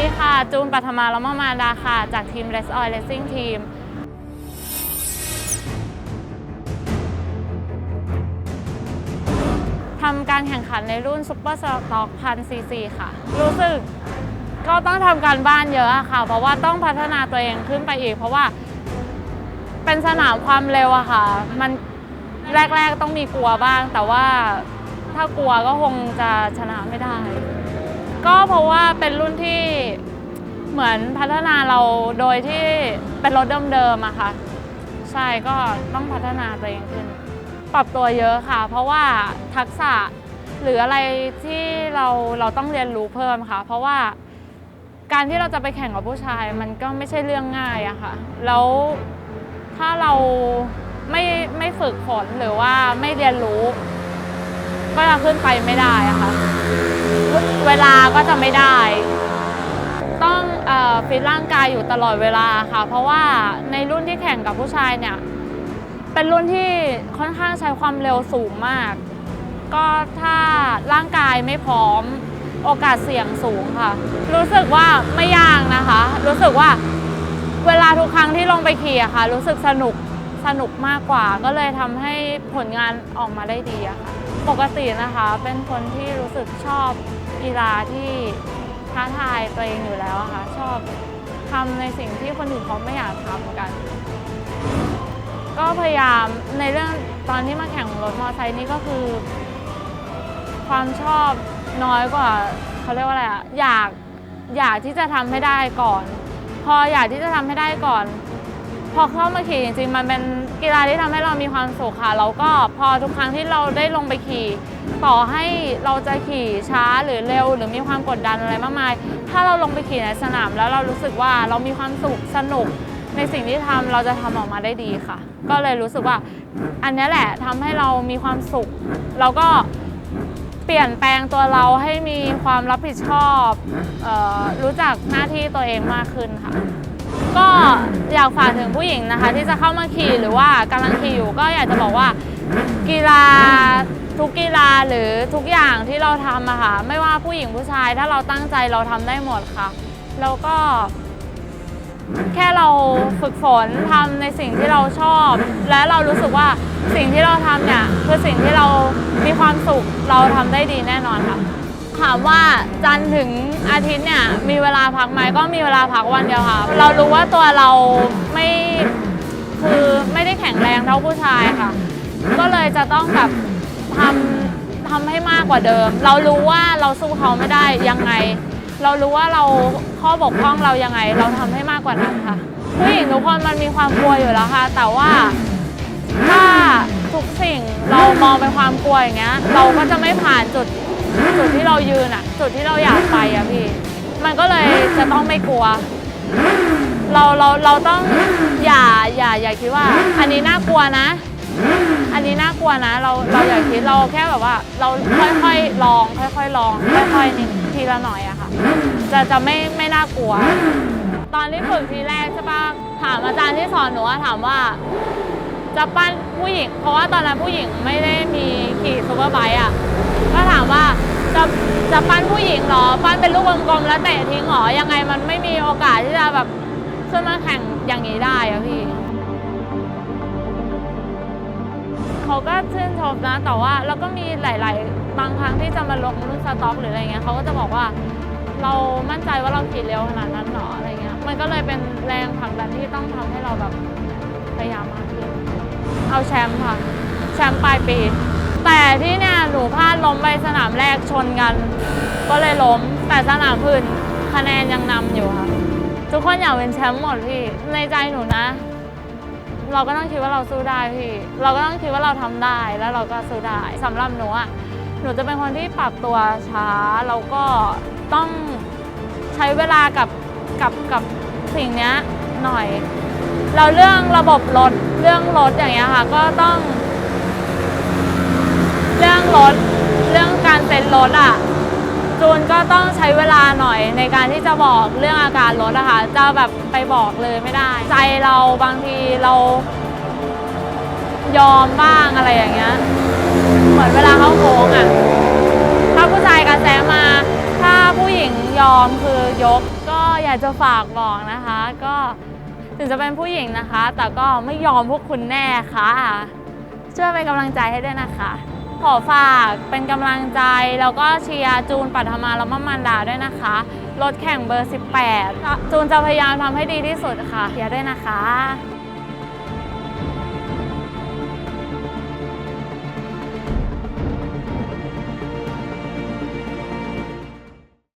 ดีค่ะ จูนปัทมาละมะมาดาค่ะ จากทีม r e s o i Racing Team ทำการแข่งขันในรุ่น Super Stock 1000 cc ค่ะ รู้สึกก็ต้องทำการบ้านเยอะอะค่ะ เพราะว่าต้องพัฒนาตัวเองขึ้นไปอีก เพราะว่าเป็นสนามความเร็วอะค่ะ มันแรกๆต้องมีกลัวบ้าง แต่ว่าถ้ากลัวก็คงจะชนะไม่ได้ ก็เพราะว่าเป็นรุ่นที่เหมือนพัฒนาเราโดยที่เป็นรถเดิมๆอะค่ะ ใช่ก็ต้องพัฒนาตัวเองขึ้น ปรับตัวเยอะค่ะ เพราะว่าทักษะหรืออะไรที่เราเราต้องเรียนรู้เพิ่มค่ะ เพราะว่าการที่เราจะไปแข่งกับผู้ชายมันก็ไม่ใช่เรื่องง่ายอะค่ะ แล้วถ้าเราไม่ไม่ฝึกฝนหรือว่าไม่เรียนรู้ ก็จะขึ้นไปไม่ได้อะค่ะ เวลาก็จะไม่ได้ ต้องฟิตร่างกายอยู่ตลอดเวลาค่ะ เพราะว่าในรุ่นที่แข่งกับผู้ชายเนี่ย เป็นรุ่นที่ค่อนข้างใช้ความเร็วสูงมาก ก็ถ้าร่างกายไม่พร้อมโอกาสเสี่ยงสูงค่ะ รู้สึกว่าไม่ยากนะคะ รู้สึกว่าเวลาทุกครั้งที่ลงไปขี่อะค่ะ รู้สึกสนุกสนุกมากกว่า ก็เลยทำให้ผลงานออกมาได้ดีอะค่ะ ปกตินะคะเป็นคนที่รู้สึกชอบ กีฬาที่ท้าทายตัวเองอยู่แล้วค่ะ ชอบทำในสิ่งที่คนอื่นเขาไม่อยากทำกัน ก็พยายามในเรื่องตอนที่มาแข่งรถมอเตอร์ไซค์นี่ก็คือ ความชอบน้อยกว่าเขาเรียกว่าอะไรอะอยากอยากที่จะทำให้ได้ก่อน พออยากที่จะทำให้ได้ก่อนพอเข้ามาขี่จริงๆ มันเป็นกีฬาที่ทำให้เรามีความสุขค่ะ แล้วก็พอทุกครั้งที่เราได้ลงไปขี่ ต่อให้เราจะขี่ช้าหรือเร็ว หรือมีความกดดันอะไรมากมาย ถ้าเราลงไปขี่ในสนาม แล้วเรารู้สึกว่าเรามีความสุขสนุกในสิ่งที่ทำเราจะทำออกมาได้ดีค่ะ ก็เลยรู้สึกว่า อันนี้แหละทำให้เรามีความสุขแล้วก็เปลี่ยนแปลงตัวเราให้มีความรับผิดชอบออรู้จักหน้าที่ตัวเองมากขึ้นค่ะ ก็อยากฝากถึงผู้หญิงนะคะ ที่จะเข้ามาขี่หรือว่ากำลังขี่อยู่ก็อยากจะบอกว่ากีฬาทุกกีฬาหรือทุกอย่างที่เราทำอะค่ะไม่ว่าผู้หญิงผู้ชายถ้าเราตั้งใจเราทำได้หมดค่ะ แล้วก็ แค่เราฝึกฝนทำในสิ่งที่เราชอบ และเรารู้สึกว่าสิ่งที่เราทำเนี่ยคือสิ่งที่เรามีความสุขเราทำได้ดีแน่นอนค่ะถามว่าจันทร์ถึงอาทิตย์เนี่ยมีเวลาพักไหมก็มีเวลาพักวันเดียวค่ะ เรารู้ว่าตัวเราไม่คือไม่ได้แข็งแรงเท่าผู้ชายค่ะ ก็เลยจะต้องแบบ ทำทำให้มากกว่าเดิม เรารู้ว่าเราสู้เขาไม่ได้ยังไง เรารู้ว่าเราข้อบกพร่องเรายังไง เราทำให้มากกว่านั้นค่ะผู้หญิงทุกคนมันมีความกลัวอยู่แล้วค่ะ แต่ว่าถ้าทุกสิ่งเรามองเป็นความกลัวอย่างเงี้ย เราก็จะไม่ผ่านจุดจุดที่เรายืนอะจุดที่เราอยากไปอะพี่ มันก็เลยจะต้องไม่กลัว เราเราเราต้องอย่าอย่าอย่าคิดว่า อันนี้น่ากลัวนะ อันนี้น่ากลัวนะ เราเราอย่าคิดเราแค่แบบว่า เราค่อยๆลอง ค่อยๆลองค่อยๆนิดทีละหน่อยอะค่ะ จะจะไม่ไม่น่ากลัว ตอนที่ฝึกทีแรกใช่ปะถามอาจารย์ที่สอนหนูถามว่า จะปั้นผู้หญิง เพราะว่าตอนนั้นผู้หญิงไม่ได้มีขี่ซูเปอร์ไบค์อะก็ถามว่าจะจะปั้นผู้หญิงเหรอ ปั้นเป็นลูกกลมๆแล้วเตะทิ้งเหรอยังไงมันไม่มีโอกาสที่จะแบบขึ้นมาแข่งอย่างนี้ได้อะพี่ เขาก็ชื่นชมนะ แต่ว่าแล้วก็มีหลาย ๆ บางครั้งที่จะมาลงรุ่นสต็อกหรืออะไรเงี้ยเขาก็จะบอกว่า เรามั่นใจว่าเราขี่เร็วขนาดนั้นหรออะไรเงี้ยมันก็เลยเป็นแรงผลักดันที่ต้องทำให้เราแบบพยายามมากขึ้นเอาแชมป์ค่ะ แชมป์ปลายปี แต่ที่เนี่ยหนูพลาดล้มไปสนามแรกชนกัน ก็เลยล้มแต่สนามอื่นคะแนนยังนำอยู่ค่ะ ทุกคนอยากเป็นแชมป์หมดพี่ในใจหนูนะ เราก็ต้องคิดว่าเราสู้ได้พี่เราก็ต้องคิดว่าเราทำได้แล้วเราก็สู้ได้สำหรับหนูอะหนูจะเป็นคนที่ปรับตัวช้าแล้วก็ต้องใช้เวลากับกับกับสิ่งเนี้ยหน่อย เราเรื่องระบบรถเรื่องรถอย่างเงี้ยค่ะ ก็ต้อง เรื่องรถเรื่องการเซ็นรถอะ จูนก็ต้องใช้เวลาหน่อยในการที่จะบอกเรื่องอาการรถอะคะจะแบบไปบอกเลยไม่ได้ ใจเราบางทีเรายอมบ้างอะไรอย่างเงี้ยเหมือนเวลาเขาโค้งอะถ้าผู้ชายกระแสมา ถ้าผู้หญิงยอมคือยก ก็อยากจะฝากบอกนะคะ ก็ถึงจะเป็นผู้หญิงนะคะ แต่ก็ไม่ยอมพวกคุณแน่ค่ะช่วยเป็นกำลังใจให้ด้วยนะคะ ขอฝากเป็นกำลังใจ แล้วก็เชียร์จูนปัทมาแล้วมามันดาด้วยนะคะ รถแข่งเบอร์ 18 จูนจะพยายามทำให้ดีที่สุดค่ะเชียร์ด้วยนะคะ